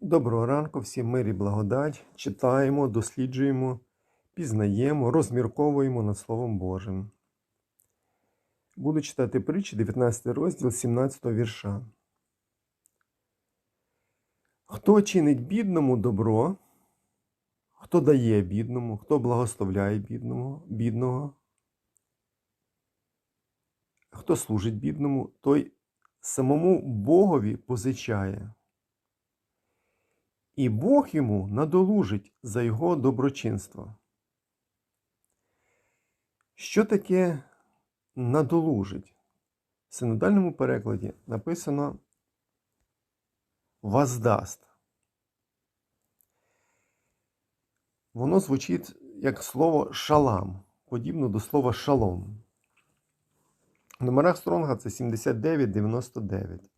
Доброго ранку, всім мир і благодать. Читаємо, досліджуємо, пізнаємо, розмірковуємо над Словом Божим. Буду читати притчі, 19 розділ 17 вірша. Хто чинить бідному добро, хто дає бідному, хто благословляє бідному, бідного, хто служить бідному, той самому Богові позичає. І Бог йому надолужить за його доброчинство. Що таке надолужить? В синодальному перекладі написано воздаст. Воно звучить як слово шалам, подібно до слова шалом. В номерах Стронга це 7999.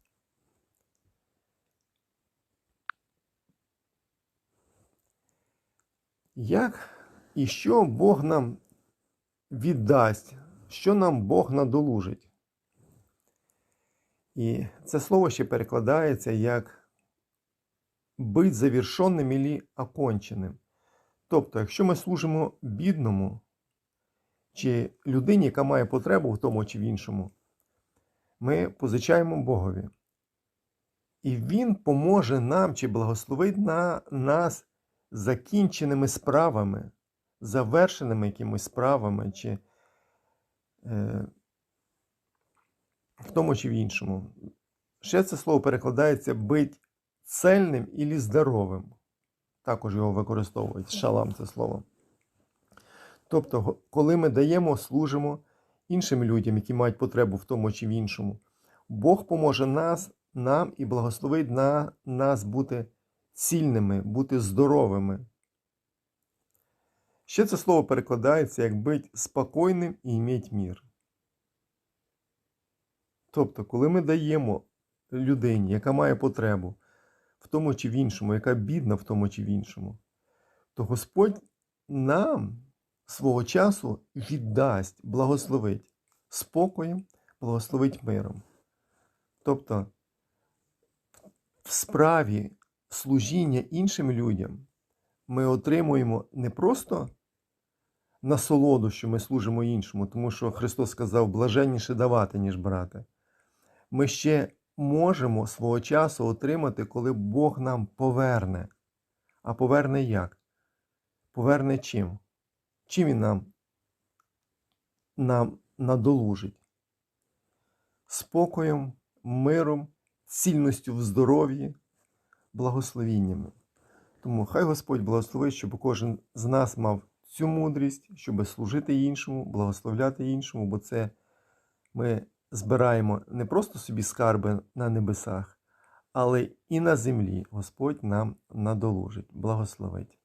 Як і що Бог нам віддасть, що нам Бог надолужить? І це слово ще перекладається як бить завершенним і оконченим. Тобто, якщо ми служимо бідному чи людині, яка має потребу в тому чи в іншому, ми позичаємо Богові. І Він поможе нам чи благословить на нас закінченими справами, завершеними якимись справами, чи е, в тому чи в іншому. Ще це слово перекладається бить цельним і здоровим. Також його використовують. Шалам це слово. Тобто, коли ми даємо, служимо іншим людям, які мають потребу в тому чи в іншому, Бог поможе нас, нам і благословить на нас бути цільними, бути здоровими. Ще це слово перекладається як бить спокійним і іметь мір. Тобто, коли ми даємо людині, яка має потребу в тому чи в іншому, яка бідна в тому чи в іншому, то Господь нам свого часу віддасть, благословить спокоєм, благословить миром. Тобто, в справі служіння іншим людям ми отримуємо не просто насолоду, що ми служимо іншому, тому що Христос сказав блаженніше давати, ніж брати. Ми ще можемо свого часу отримати, коли Бог нам поверне. А поверне як? Поверне чим? Чим Він нам, нам надолужить? Спокоєм, миром, цільністю в здоров'ї благословіннями. Тому хай Господь благословить, щоб кожен з нас мав цю мудрість, щоб служити іншому, благословляти іншому, бо це ми збираємо не просто собі скарби на небесах, але і на землі Господь нам надолужить, благословить.